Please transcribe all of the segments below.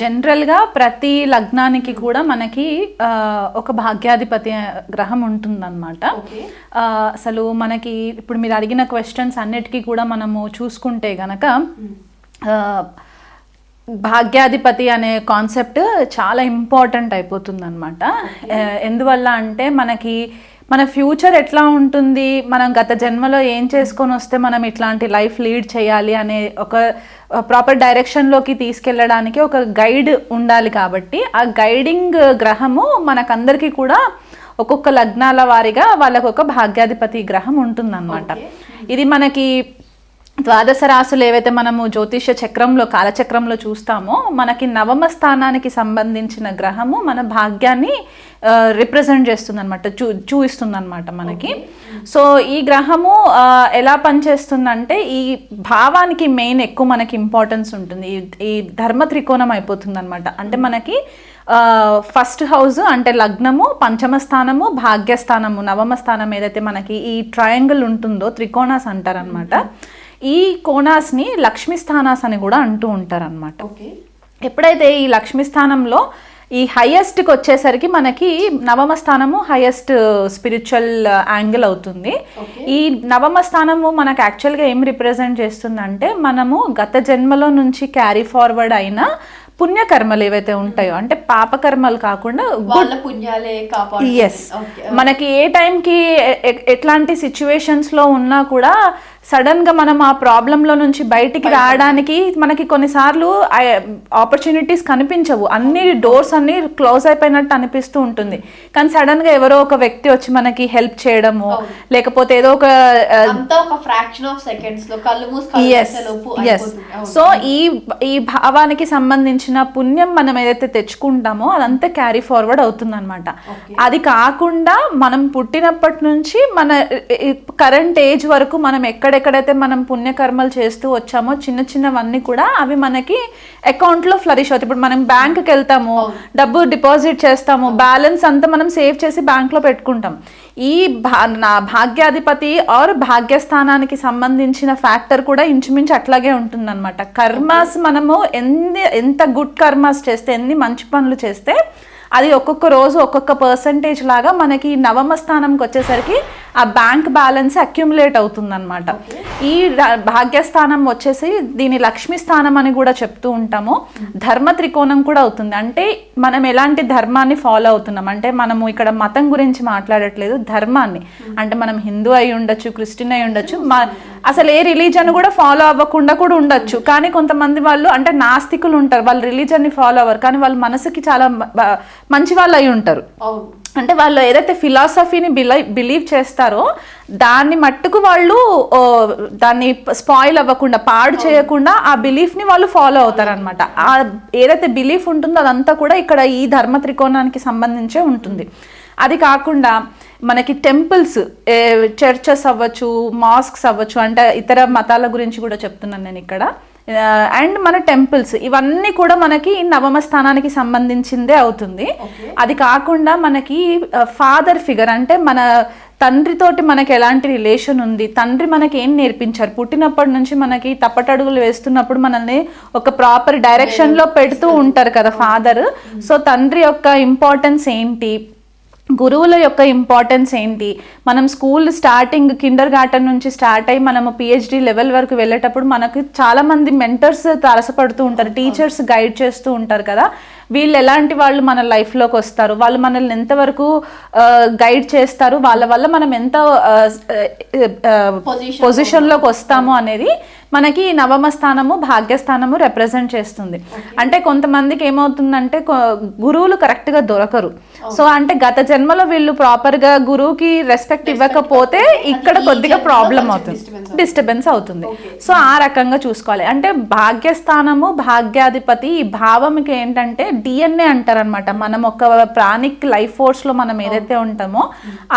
జనరల్గా ప్రతి లగ్నానికి కూడా మనకి ఒక భాగ్యాధిపతి గ్రహం ఉంటుందన్నమాట. అసలు మనకి ఇప్పుడు మీరు అడిగిన క్వశ్చన్స్ అన్నిటికీ కూడా మనము చూసుకుంటే గనక భాగ్యాధిపతి అనే కాన్సెప్ట్ చాలా ఇంపార్టెంట్ అయిపోతుంది అనమాట ఎందువల్ల అంటే మనకి మన ఫ్యూచర్ ఎట్లా ఉంటుంది? మనం గత జన్మలో ఏం చేసుకొని వస్తే మనం ఇట్లాంటి లైఫ్ లీడ్ చేయాలి అనే ఒక ప్రాపర్ డైరెక్షన్లోకి తీసుకెళ్ళడానికి ఒక గైడ్ ఉండాలి కాబట్టి ఆ గైడింగ్ గ్రహము మనకందరికీ కూడా ఒక్కొక్క లగ్నాల వారీగా వాళ్ళకు ఒక భాగ్యాధిపతి గ్రహం ఉంటుందన్నమాట. ఇది మనకి ద్వాదశ రాశులు ఏవైతే మనము జ్యోతిష చక్రంలో కాలచక్రంలో చూస్తామో మనకి నవమ స్థానానికి సంబంధించిన గ్రహము మన భాగ్యాన్ని రిప్రజెంట్ చేస్తుంది అనమాట చూ చూపిస్తుంది అనమాట మనకి సో ఈ గ్రహము ఎలా పనిచేస్తుందంటే ఈ భావానికి మెయిన్ ఎక్కువ మనకి ఇంపార్టెన్స్ ఉంటుంది. ఈ- ఈ ధర్మ త్రికోణం అయిపోతుంది అనమాట అంటే మనకి ఫస్ట్ హౌస్ అంటే లగ్నము పంచమ స్థానము భాగ్యస్థానము నవమ స్థానం ఏదైతే మనకి ఈ ట్రయాంగిల్ ఉంటుందో త్రికోణాస్ అంటారనమాట ఈ కోణాస్ని లక్ష్మీ స్థానాస్ అని కూడా అంటూ ఉంటారనమాట ఎప్పుడైతే ఈ లక్ష్మీ స్థానంలో ఈ హైయెస్ట్కి వచ్చేసరికి మనకి నవమ స్థానము హైయెస్ట్ స్పిరిచువల్ యాంగిల్ అవుతుంది. ఈ నవమ స్థానము మనకు యాక్చువల్గా ఏం రిప్రజెంట్ చేస్తుందంటే మనము గత జన్మలో నుంచి క్యారీ ఫార్వర్డ్ అయిన పుణ్యకర్మలు ఏవైతే ఉంటాయో అంటే పాపకర్మలు కాకుండా ఎస్ మనకి ఏ టైంకి ఎట్లాంటి సిచ్యువేషన్స్లో ఉన్నా కూడా సడన్గా మనం ఆ ప్రాబ్లం లో నుంచి బయటికి రావడానికి మనకి కొన్నిసార్లు ఆపర్చునిటీస్ కనిపించవు. అన్ని డోర్స్ అన్ని క్లోజ్ అయిపోయినట్టు అనిపిస్తూ ఉంటుంది. కానీ సడన్గా ఎవరో ఒక వ్యక్తి వచ్చి మనకి హెల్ప్ చేయడము లేకపోతే ఏదో ఒక ఫ్రాక్షన్ ఆఫ్ సెకండ్స్లో కళ్ళు. సో ఈ ఈ భావానికి సంబంధించిన పుణ్యం మనం ఏదైతే తెచ్చుకుంటామో అదంతా క్యారీ ఫార్వర్డ్ అవుతుంది అనమాట అది కాకుండా మనం పుట్టినప్పటి నుంచి మన కరెంట్ ఏజ్ వరకు మనం ఎక్కడెక్కడైతే మనం పుణ్యకర్మలు చేస్తూ వచ్చామో చిన్న చిన్నవన్నీ కూడా అవి మనకి అకౌంట్లో ఫ్లరిష్ అవుతాయి. ఇప్పుడు మనం బ్యాంక్కి వెళ్తాము డబ్బు డిపాజిట్ చేస్తాము బ్యాలెన్స్ అంతా మనం సేవ్ చేసి బ్యాంక్లో పెట్టుకుంటాం. ఈ భా నా భాగ్యాధిపతి ఆర్ భాగ్యస్థానానికి సంబంధించిన ఫ్యాక్టర్ కూడా ఇంచుమించు అట్లాగే ఉంటుందన్నమాట. కర్మాస్ మనము ఎన్ని ఎంత గుడ్ కర్మాస్ చేస్తే ఎన్ని మంచి పనులు చేస్తే అది ఒక్కొక్క రోజు ఒక్కొక్క పర్సంటేజ్ లాగా మనకి నవమ స్థానంకి వచ్చేసరికి ఆ బ్యాంక్ బ్యాలెన్స్ అక్యుములేట్ అవుతుందన్నమాట. ఈ భాగ్యస్థానం వచ్చేసి దీని లక్ష్మీ స్థానం అని కూడా చెప్తూ ఉంటాము. ధర్మ త్రికోణం కూడా అవుతుంది. అంటే మనం ఎలాంటి ధర్మాన్ని ఫాలో అవుతున్నాం? అంటే మనము ఇక్కడ మతం గురించి మాట్లాడట్లేదు ధర్మాన్ని. అంటే మనం హిందూ అయి ఉండొచ్చు క్రిస్టియన్ అయి ఉండొచ్చు అసలు ఏ రిలీజన్ కూడా ఫాలో అవ్వకుండా కూడా ఉండొచ్చు. కానీ కొంతమంది వాళ్ళు అంటే నాస్తికులు ఉంటారు. వాళ్ళు రిలీజన్ని ఫాలో అవ్వరు. కానీ వాళ్ళ మనసుకి చాలా మంచి వాళ్ళు అయి ఉంటారు. అంటే వాళ్ళు ఏదైతే ఫిలాసఫీని బిలై బిలీవ్ చేస్తారో దాన్ని మట్టుకు వాళ్ళు దాన్ని స్పాయిల్ అవ్వకుండా పాడు చేయకుండా ఆ బిలీఫ్ని వాళ్ళు ఫాలో అవుతారనమాట ఆ ఏదైతే బిలీఫ్ ఉంటుందో అదంతా కూడా ఇక్కడ ఈ ధర్మ త్రికోణానికి సంబంధించే ఉంటుంది. అది కాకుండా మనకి టెంపుల్స్ చర్చెస్ అవ్వచ్చు మాస్క్స్ అవ్వచ్చు అంటే ఇతర మతాల గురించి కూడా చెప్తున్నాను నేను ఇక్కడ. అండ్ మన టెంపుల్స్ ఇవన్నీ కూడా మనకి నవమ స్థానానికి సంబంధించిందే అవుతుంది. అది కాకుండా మనకి ఫాదర్ ఫిగర్ అంటే మన తండ్రితోటి మనకి ఎలాంటి రిలేషన్ ఉంది? తండ్రి మనకి ఏం నేర్పించారు? పుట్టినప్పటి నుంచి మనకి తప్పటడుగులు వేస్తున్నప్పుడు మనల్ని ఒక ప్రాపర్ డైరెక్షన్లో పెడుతూ ఉంటారు కదా ఫాదర్ సో తండ్రి యొక్క ఇంపార్టెన్స్ ఏంటి? గురువుల యొక్క ఇంపార్టెన్స్ ఏంటి? మనం స్కూల్ స్టార్టింగ్ కిండర్ గార్టెన్ నుంచి స్టార్ట్ అయ్యి మనము పిహెచ్డి లెవెల్ వరకు వెళ్ళేటప్పుడు మనకు చాలా మంది మెంటర్స్ తారసపడుతూ ఉంటారు టీచర్స్ గైడ్ చేస్తూ ఉంటారు కదా. వీళ్ళు ఎలాంటి వాళ్ళు మన లైఫ్లోకి వస్తారు? వాళ్ళు మనల్ని ఎంతవరకు గైడ్ చేస్తారు? వాళ్ళ వల్ల మనం ఎంత పొజిషన్లోకి వస్తాము అనేది మనకి నవమ స్థానము భాగ్యస్థానము రిప్రజెంట్ చేస్తుంది. అంటే కొంతమందికి ఏమవుతుందంటే గురువులు కరెక్ట్గా దొరకరు. సో అంటే గత జన్మలో వీళ్ళు ప్రాపర్గా గురువుకి రెస్పెక్ట్ ఇవ్వకపోతే ఇక్కడ కొద్దిగా ప్రాబ్లం అవుతుంది. డిస్టర్బెన్స్ అవుతుంది. సో ఆ రకంగా చూసుకోవాలి. అంటే భాగ్యస్థానము భాగ్యాధిపతి ఈ భావంకి ఏంటంటే డిఎన్ఏ అంటారనమాట మనం ఒక ప్రాణిక్ లైఫ్ ఫోర్స్లో మనం ఏదైతే ఉంటామో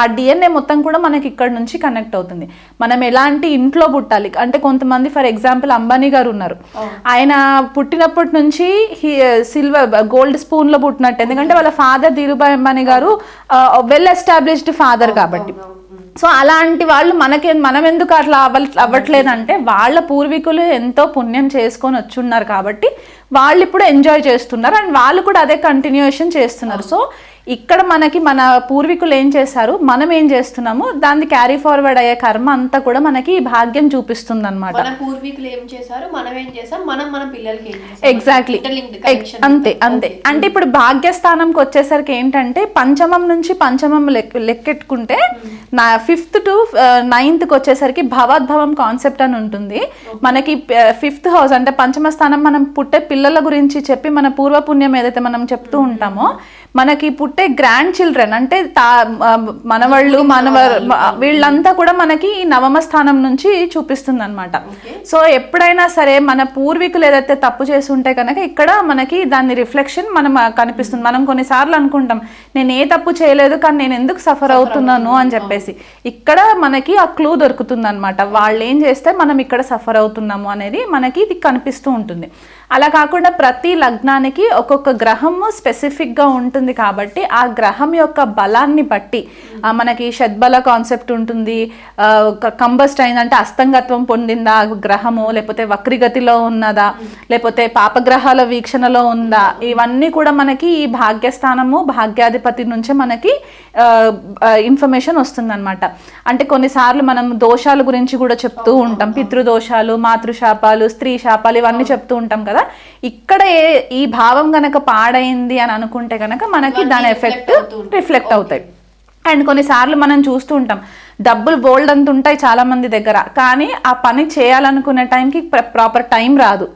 ఆ డిఎన్ఏ మొత్తం కూడా మనకి ఇక్కడ నుంచి కనెక్ట్ అవుతుంది. మనం ఎలాంటి ఇంట్లో పుట్టాలి? అంటే కొంతమంది ఫర్ ఎగ్జాంపుల్ అంబానీ గారు ఉన్నారు. ఆయన పుట్టినప్పటి నుంచి సిల్వర్ గోల్డ్ స్పూన్లో పుట్టినట్టు. ఎందుకంటే వాళ్ళ ఫాదర్ ధీరుభాయ్ అంబానీ గారు వెల్ ఎస్టాబ్లిష్డ్ ఫాదర్ కాబట్టి. సో అలాంటి వాళ్ళు మనకి మనం ఎందుకు అట్లా అవ్వ అవ్వట్లేదంటే వాళ్ళ పూర్వీకులు ఎంతో పుణ్యం చేసుకొని వచ్చున్నారు కాబట్టి వాళ్ళు ఇప్పుడు ఎంజాయ్ చేస్తున్నారు. అండ్ వాళ్ళు కూడా అదే కంటిన్యూషన్ చేస్తున్నారు. సో ఇక్కడ మనకి మన పూర్వీకులు ఏం చేశారు? మనం ఏం చేస్తున్నాము దాన్ని క్యారీ ఫార్వర్డ్ అయ్యే కర్మ అంతా కూడా మనకి ఈ భాగ్యం చూపిస్తుంది అనమాట పూర్వీకులు ఏం చేశారు? మనం ఏం చేసాం మనం పిల్లలకి ఎగ్జాక్ట్లీ. అంతే అంతే. అంటే ఇప్పుడు భాగ్యస్థానంకి వచ్చేసరికి ఏంటంటే పంచమం నుంచి పంచమం లెక్క లెక్కెట్టుకుంటే నా ఫిఫ్త్ టు నైన్త్కి వచ్చేసరికి భవద్భవం కాన్సెప్ట్ అని ఉంటుంది. మనకి ఫిఫ్త్ హౌస్ అంటే పంచమ స్థానం మనం పుట్టే పిల్లల గురించి చెప్పి మన పూర్వపుణ్యం ఏదైతే మనం చెప్తూ ఉంటామో మనకి పుట్టే గ్రాండ్ చిల్డ్రన్ అంటే తా మనవాళ్ళు మనవ వీళ్ళంతా కూడా మనకి ఈ నవమ స్థానం నుంచి చూపిస్తుంది అనమాట సో ఎప్పుడైనా సరే మన పూర్వీకులు ఏదైతే తప్పు చేసి ఉంటే కనుక ఇక్కడ మనకి దాని రిఫ్లెక్షన్ మనం కనిపిస్తుంది. మనం కొన్నిసార్లు అనుకుంటాం నేను ఏ తప్పు చేయలేదు కానీ నేను ఎందుకు సఫర్ అవుతున్నాను అని చెప్పేసి. ఇక్కడ మనకి ఆ క్లూ దొరుకుతుంది అనమాట వాళ్ళు ఏం చేస్తే మనం ఇక్కడ సఫర్ అవుతున్నాము అనేది మనకి ఇది కనిపిస్తూ ఉంటుంది. అలా కాకుండా ప్రతి లగ్నానికి ఒక్కొక్క గ్రహము స్పెసిఫిక్గా ఉంటుంది కాబట్టి ఆ గ్రహం యొక్క బలాన్ని బట్టి మనకి షద్బల కాన్సెప్ట్ ఉంటుంది కంబస్ట్ అయిందంటే అస్తంగత్వం పొందిందా గ్రహము లేకపోతే వక్రిగతిలో ఉన్నదా లేకపోతే పాపగ్రహాల వీక్షణలో ఉందా ఇవన్నీ కూడా మనకి ఈ భాగ్యస్థానము భాగ్యాధిపతి నుంచే మనకి ఇన్ఫర్మేషన్ వస్తుందన్నమాట. అంటే కొన్నిసార్లు మనం దోషాల గురించి కూడా చెప్తూ ఉంటాం పితృదోషాలు మాతృశాపాలు స్త్రీ శాపాలు ఇవన్నీ చెప్తూ ఉంటాం కదా. ఇక్కడ ఏ- ఈ భావం గనక పాడైంది అని అనుకుంటే గనక మనకి దాని ఎఫెక్ట్ రిఫ్లెక్ట్ అవుతాయి. అండ్ కొన్నిసార్లు మనం చూస్తూ ఉంటాం డబ్బులు బోల్డ్ అంత ఉంటాయి చాలా మంది దగ్గర కానీ ఆ పని చేయాలనుకునే టైంకి ప్రాపర్ టైం రాదు.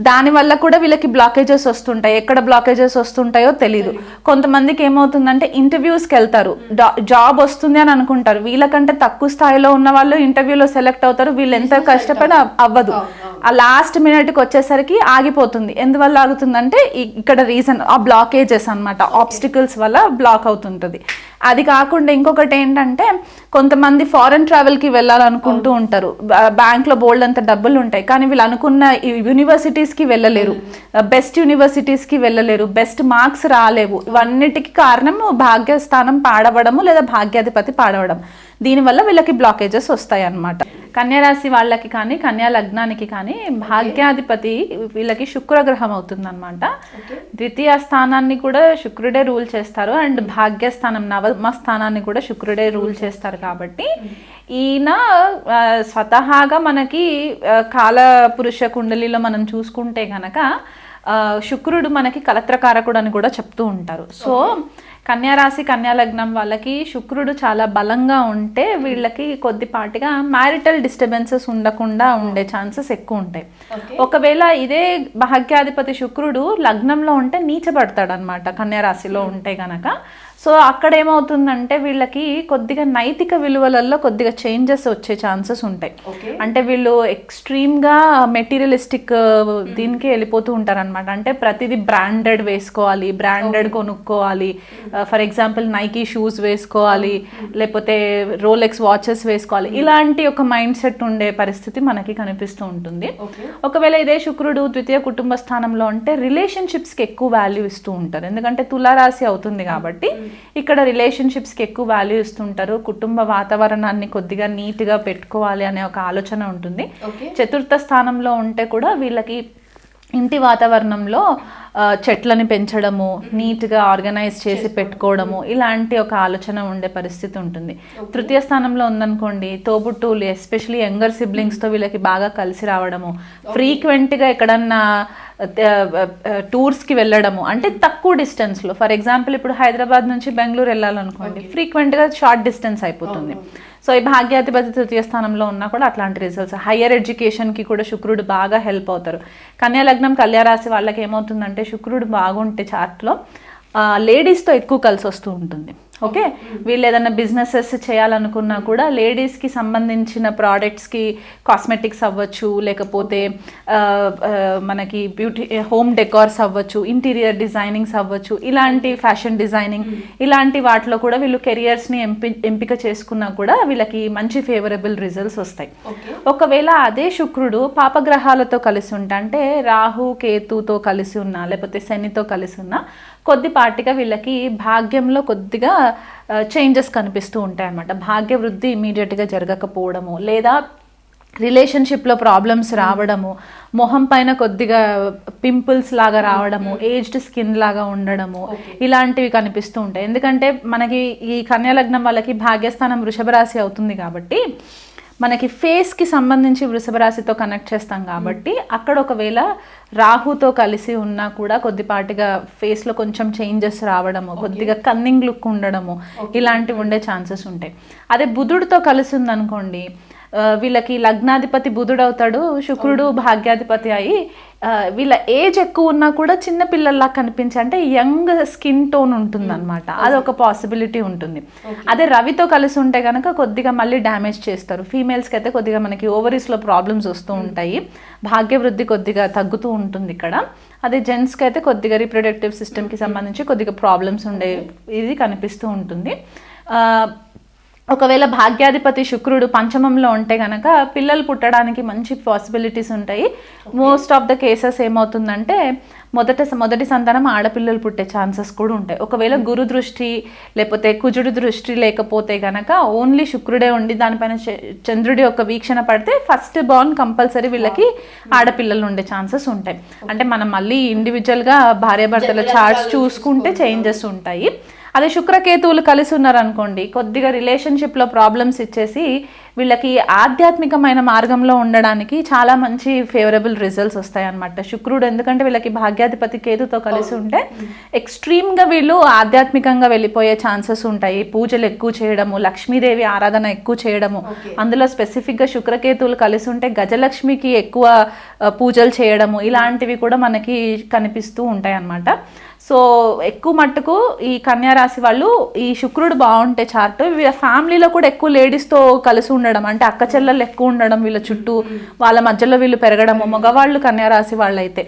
దానివల్ల కూడా వీళ్ళకి బ్లాకేజెస్ వస్తుంటాయి. ఎక్కడ బ్లాకేజెస్ వస్తుంటాయో తెలియదు కొంతమందికి ఏమవుతుందంటే ఇంటర్వ్యూస్కి వెళ్తారు. జాబ్ వస్తుంది అని అనుకుంటారు. వీళ్ళకంటే తక్కువ స్థాయిలో ఉన్న వాళ్ళు ఇంటర్వ్యూలో సెలెక్ట్ అవుతారు. వీళ్ళు ఎంత కష్టపడి అవ్- అవ్వదు. ఆ లాస్ట్ మినిట్కి వచ్చేసరికి ఆగిపోతుంది. ఎందువల్ల ఆగుతుందంటే ఇక్కడ రీజన్ ఆ బ్లాకేజెస్ అన్నమాట. ఆబ్స్టికల్స్ వల్ల బ్లాక్ అవుతుంటుంది. అది కాకుండా ఇంకొకటి ఏంటంటే కొంతమంది ఫారెన్ ట్రావెల్కి వెళ్ళాలనుకుంటూ ఉంటారు. బ్యాంక్లో బోల్డ్ అంత డబ్బులు ఉంటాయి కానీ వీళ్ళు అనుకున్న యూనివర్సిటీస్కి వెళ్ళలేరు. బెస్ట్ యూనివర్సిటీస్కి వెళ్ళలేరు. బెస్ట్ మార్క్స్ రాలేవు. ఇవన్నిటికి కారణం భాగ్యస్థానం పాడవడము లేదా భాగ్యాధిపతి పాడవడం. దీనివల్ల వీళ్ళకి బ్లాకేజెస్ వస్తాయి అన్నమాట కన్యారాశి వాళ్ళకి కానీ కన్యా లగ్నానికి కానీ భాగ్యాధిపతి వీళ్ళకి శుక్రగ్రహం అవుతుంది అనమాట ద్వితీయ స్థానాన్ని కూడా శుక్రుడే రూల్ చేస్తారు. అండ్ భాగ్యస్థానం నవమ స్థానాన్ని కూడా శుక్రుడే రూల్ చేస్తారు కాబట్టి ఈయన ఆ, స్వతహాగా మనకి కాల పురుష కుండలిలో మనం చూసుకుంటే గనక ఆ, శుక్రుడు మనకి కలత్రకారకుడు అని కూడా చెప్తూ ఉంటారు. సో కన్యారాశి కన్యాలగ్నం వాళ్ళకి శుక్రుడు చాలా బలంగా ఉంటే వీళ్ళకి కొద్దిపాటిగా మ్యారిటల్ డిస్టర్బెన్సెస్ ఉండకుండా ఉండే ఛాన్సెస్ ఎక్కువ ఉంటాయి. ఒకవేళ ఇదే భాగ్యాధిపతి శుక్రుడు లగ్నంలో ఉంటే నీచబడతాడు అనమాట కన్యారాశిలో ఉంటే గనక. సో అక్కడ ఏమవుతుందంటే వీళ్ళకి కొద్దిగా నైతిక విలువలలో కొద్దిగా చేంజెస్ వచ్చే ఛాన్సెస్ ఉంటాయి. అంటే వీళ్ళు ఎక్స్ట్రీమ్గా మెటీరియలిస్టిక్ దీనికి వెళ్ళిపోతూ ఉంటారు అనమాట అంటే ప్రతిదీ బ్రాండెడ్ వేసుకోవాలి బ్రాండెడ్ కొనుక్కోవాలి. ఫర్ ఎగ్జాంపుల్ నైకీ షూస్ వేసుకోవాలి లేకపోతే రోలెక్స్ వాచెస్ వేసుకోవాలి. ఇలాంటి ఒక మైండ్ సెట్ ఉండే పరిస్థితి మనకి కనిపిస్తూ ఉంటుంది. ఒకవేళ ఇదే శుక్రుడు ద్వితీయ కుటుంబ స్థానంలో ఉంటే రిలేషన్షిప్స్కి ఎక్కువ వాల్యూ ఇస్తూ ఉంటారు. ఎందుకంటే తులారాశి అవుతుంది కాబట్టి ఇక్కడ రిలేషన్షిప్స్కి ఎక్కువ వాల్యూ ఇస్తుంటారు. కుటుంబ వాతావరణాన్ని కొద్దిగా నీట్గా పెట్టుకోవాలి అనే ఒక ఆలోచన ఉంటుంది. చతుర్థ స్థానంలో ఉంటే కూడా వీళ్ళకి ఇంటి వాతావరణంలో చెట్లని పెంచడము నీట్గా ఆర్గనైజ్ చేసి పెట్టుకోవడము ఇలాంటి ఒక ఆలోచన ఉండే పరిస్థితి ఉంటుంది. తృతీయ స్థానంలో ఉందనుకోండి తోబుట్టువులు ఎస్పెషలీ యంగర్ సిబ్లింగ్స్తో వీళ్ళకి బాగా కలిసి రావడము ఫ్రీక్వెంట్గా ఎక్కడన్నా టూర్స్కి వెళ్ళడము. అంటే తక్కువ డిస్టెన్స్లో. ఫర్ ఎగ్జాంపుల్ ఇప్పుడు హైదరాబాద్ నుంచి బెంగళూరు వెళ్ళాలనుకోండి ఫ్రీక్వెంట్గా షార్ట్ డిస్టెన్స్ అయిపోతుంది. సో ఈ భాగ్యాధిపతి తృతీయ స్థానంలో ఉన్నా కూడా అట్లాంటి రిజల్ట్స్ హయ్యర్ ఎడ్యుకేషన్కి కూడా శుక్రుడు బాగా హెల్ప్ అవుతారు. కన్యా లగ్నం కళ్యా రాశి వాళ్ళకి ఏమవుతుందంటే శుక్రుడు బాగుంటే చార్ట్లో లేడీస్తో ఎక్కువ కలిసి వస్తూ ఉంటుంది. ఓకే? వీళ్ళు ఏదైనా బిజినెసెస్ చేయాలనుకున్నా కూడా లేడీస్కి సంబంధించిన ప్రోడక్ట్స్కి కాస్మెటిక్స్ అవ్వచ్చు లేకపోతే మనకి బ్యూటీ హోమ్ డెకార్స్ అవ్వచ్చు ఇంటీరియర్ డిజైనింగ్స్ అవ్వచ్చు ఇలాంటి ఫ్యాషన్ డిజైనింగ్ ఇలాంటి వాటిలో కూడా వీళ్ళు కెరియర్స్ని ఎంపి ఎంపిక చేసుకున్నా కూడా వీళ్ళకి మంచి ఫేవరబుల్ రిజల్ట్స్ వస్తాయి. ఒకవేళ అదే శుక్రుడు పాపగ్రహాలతో కలిసి ఉంటా అంటే రాహు కేతుతో కలిసి ఉన్నా లేకపోతే శనితో కలిసి ఉన్నా కొద్దిపాటిగా వీళ్ళకి భాగ్యంలో కొద్దిగా చేంజెస్ కనిపిస్తూ ఉంటాయి అన్నమాట. భాగ్య వృద్ధి ఇమీడియట్గా జరగకపోవడము లేదా రిలేషన్షిప్లో ప్రాబ్లమ్స్ రావడము మొహం పైన కొద్దిగా పింపుల్స్ లాగా రావడము ఏజ్డ్ స్కిన్ లాగా ఉండడము ఇలాంటివి కనిపిస్తూ ఉంటాయి. ఎందుకంటే మనకి ఈ కన్యాలగ్నం వాళ్ళకి భాగ్యస్థానం వృషభ రాశి అవుతుంది కాబట్టి మనకి ఫేస్కి సంబంధించి వృషభ రాశితో కనెక్ట్ చేస్తాం కాబట్టి అక్కడ ఒకవేళ రాహుతో కలిసి ఉన్నా కూడా కొద్దిపాటిగా ఫేస్లో కొంచెం చేంజెస్ రావడము కొద్దిగా కన్నింగ్ లుక్ ఉండడము ఇలాంటివి ఉండే ఛాన్సెస్ ఉంటాయి. అదే బుధుడితో కలిసి ఉందనుకోండి వీళ్ళకి లగ్నాధిపతి బుధుడు అవుతాడు శుక్రుడు భాగ్యాధిపతి అయి వీళ్ళ ఏజ్ ఎక్కువ ఉన్నా కూడా చిన్న పిల్లల్లా కనిపించే అంటే యంగ్ స్కిన్ టోన్ ఉంటుంది అనమాట అది ఒక పాసిబిలిటీ ఉంటుంది. అదే రవితో కలిసి ఉంటే కనుక కొద్దిగా మళ్ళీ డ్యామేజ్ చేస్తారు. ఫీమేల్స్కి అయితే కొద్దిగా మనకి ఓవరీస్లో ప్రాబ్లమ్స్ వస్తూ ఉంటాయి. భాగ్యవృద్ధి కొద్దిగా తగ్గుతూ ఉంటుంది ఇక్కడ. అదే జెంట్స్కి అయితే కొద్దిగా రీప్రొడక్టివ్ సిస్టమ్కి సంబంధించి కొద్దిగా ప్రాబ్లమ్స్ ఉండే ఇది కనిపిస్తూ ఉంటుంది. ఒకవేళ భాగ్యాధిపతి శుక్రుడు పంచమంలో ఉంటే గనక పిల్లలు పుట్టడానికి మంచి పాసిబిలిటీస్ ఉంటాయి. మోస్ట్ ఆఫ్ ద కేసెస్ ఏమవుతుందంటే మొదట మొదటి సంతానం ఆడపిల్లలు పుట్టే ఛాన్సెస్ కూడా ఉంటాయి. ఒకవేళ గురు దృష్టి లేకపోతే కుజుడు దృష్టి లేకపోతే గనక ఓన్లీ శుక్రుడే ఉండి దానిపైన చంద్రుడి యొక్క వీక్షణ పడితే ఫస్ట్ బార్న్ కంపల్సరీ వీళ్ళకి ఆడపిల్లలు ఉండే ఛాన్సెస్ ఉంటాయి. అంటే మనం మళ్ళీ ఇండివిజువల్గా భార్యాభర్తల చార్ట్స్ చూసుకుంటే చేంజెస్ ఉంటాయి. అదే శుక్రకేతువులు కలిసి ఉన్నారనుకోండి కొద్దిగా రిలేషన్షిప్లో ప్రాబ్లమ్స్ ఇచ్చేసి వీళ్ళకి ఆధ్యాత్మికమైన మార్గంలో ఉండడానికి చాలా మంచి ఫేవరబుల్ రిజల్ట్స్ వస్తాయి అనమాట శుక్రుడు ఎందుకంటే వీళ్ళకి భాగ్యాధిపతి కేతుతో కలిసి ఉంటే ఎక్స్ట్రీమ్గా వీళ్ళు ఆధ్యాత్మికంగా వెళ్ళిపోయే ఛాన్సెస్ ఉంటాయి. పూజలు ఎక్కువ చేయడము లక్ష్మీదేవి ఆరాధన ఎక్కువ చేయడము. అందులో స్పెసిఫిక్గా శుక్రకేతువులు కలిసి ఉంటే గజలక్ష్మికి ఎక్కువ పూజలు చేయడము ఇలాంటివి కూడా మనకి కనిపిస్తూ ఉంటాయి అన్నమాట సో ఎక్కువ మట్టుకు ఈ కన్యా రాశి వాళ్ళు ఈ శుక్రుడు బాగుంటే చార్ట్. వీళ్ళ ఫ్యామిలీలో కూడా ఎక్కువ లేడీస్తో కలిసి ఉండడం అంటే అక్క చెల్లెలు ఎక్కువ ఉండడం వీళ్ళ చుట్టూ వాళ్ళ మధ్యలో వీళ్ళు పెరగడము మగవాళ్ళు కన్యా రాశి వాళ్ళు అయితే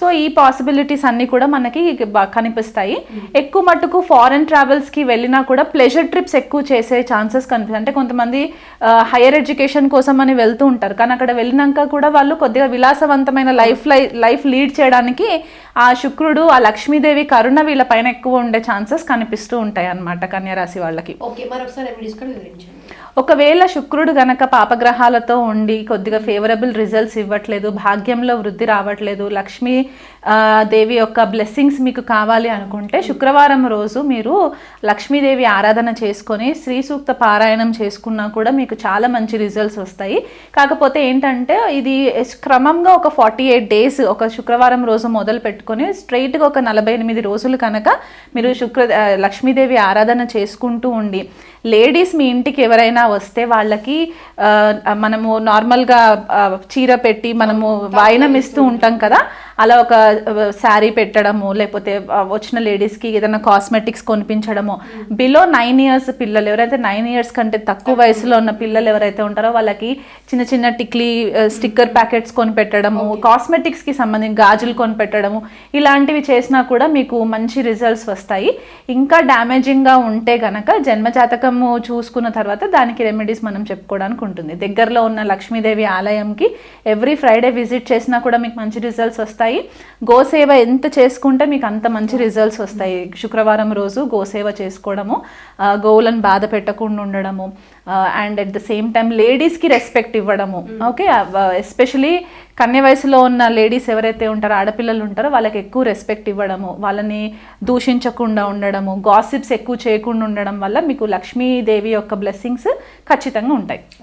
సో ఈ పాసిబిలిటీస్ అన్ని కూడా మనకి బా- కనిపిస్తాయి. ఎక్కువ మట్టుకు ఫారెన్ ట్రావెల్స్కి వెళ్ళినా కూడా ప్లెజర్ ట్రిప్స్ ఎక్కువ చేసే ఛాన్సెస్ కనిపిస్తాయి అంటే కొంతమంది హైయర్ ఎడ్యుకేషన్ కోసం అని వెళ్తూ ఉంటారు. కానీ అక్కడ వెళ్ళినాక కూడా వాళ్ళు కొద్దిగా విలాసవంతమైన లైఫ్ లైఫ్ లీడ్ చేయడానికి ఆ శుక్రుడు ఆ లక్ష్మీదేవి కరుణ వీళ్ళ పైన ఎక్కువ ఉండే ఛాన్సెస్ కనిపిస్తూ ఉంటాయి అనమాట కన్యారాశి వాళ్ళకి. ఓకే మరొకసారి ఒకవేళ శుక్రుడు గనక పాపగ్రహాలతో ఉండి కొద్దిగా ఫేవరబుల్ రిజల్ట్స్ ఇవ్వట్లేదు భాగ్యంలో వృద్ధి రావట్లేదు లక్ష్మీ దేవి యొక్క బ్లెస్సింగ్స్ మీకు కావాలి అనుకుంటే శుక్రవారం రోజు మీరు లక్ష్మీదేవి ఆరాధన చేసుకొని శ్రీ సూక్త పారాయణం చేసుకున్నా కూడా మీకు చాలా మంచి రిజల్ట్స్ వస్తాయి. కాకపోతే ఏంటంటే ఇది క్రమంగా ఒక ఫార్టీ ఎయిట్ డేస్ ఒక శుక్రవారం రోజు మొదలు పెట్టుకొని స్ట్రైట్గా ఒక నలభై ఎనిమిది రోజులు కనుక మీరు శుక్ర లక్ష్మీదేవి ఆరాధన చేసుకుంటూ ఉండి లేడీస్ మీ ఇంటికి ఎవరైనా వస్తే వాళ్ళకి మనము నార్మల్గా చీర పెట్టి మనము వాయినం ఇస్తూ ఉంటాం కదా అలా ఒక శారీ పెట్టడము లేకపోతే వచ్చిన లేడీస్కి ఏదైనా కాస్మెటిక్స్ కొనిపించడము. బిలో నైన్ ఇయర్స్ పిల్లలు ఎవరైతే నైన్ ఇయర్స్ కంటే తక్కువ వయసులో ఉన్న పిల్లలు ఎవరైతే ఉంటారో వాళ్ళకి చిన్న చిన్న టిక్లీ స్టిక్కర్ ప్యాకెట్స్ కొని పెట్టడము కాస్మెటిక్స్కి సంబంధించి గాజులు కొని పెట్టడము ఇలాంటివి చేసినా కూడా మీకు మంచి రిజల్ట్స్ వస్తాయి. ఇంకా డ్యామేజింగ్గా ఉంటే గనక మొత్తము చూసుకున్న తర్వాత దానికి రెమెడీస్ మనం చెప్పుకోవడానికి ఉంటుంది. దగ్గరలో ఉన్న లక్ష్మీదేవి ఆలయంకి ఎవ్రీ ఫ్రైడే విజిట్ చేసినా కూడా మీకు మంచి రిజల్ట్స్ వస్తాయి. గోసేవ ఎంత చేసుకుంటే మీకు అంత మంచి రిజల్ట్స్ వస్తాయి. శుక్రవారం రోజు గోసేవ చేసుకోవడము గోవులను బాధ పెట్టకుండా ఉండడము and at the same time లేడీస్కి రెస్పెక్ట్ ఇవ్వడము. ఓకే ఎస్పెషలీ కన్య వయసులో ఉన్న లేడీస్ ఎవరైతే ఉంటారో ఆడపిల్లలు ఉంటారో వాళ్ళకి ఎక్కువ రెస్పెక్ట్ ఇవ్వడము. వాళ్ళని దూషించకుండా ఉండడము. గాసిప్స్ ఎక్కువ చేయకుండా ఉండడం వల్ల మీకు లక్ష్మీదేవి యొక్క బ్లెస్సింగ్స్ ఖచ్చితంగా ఉంటాయి.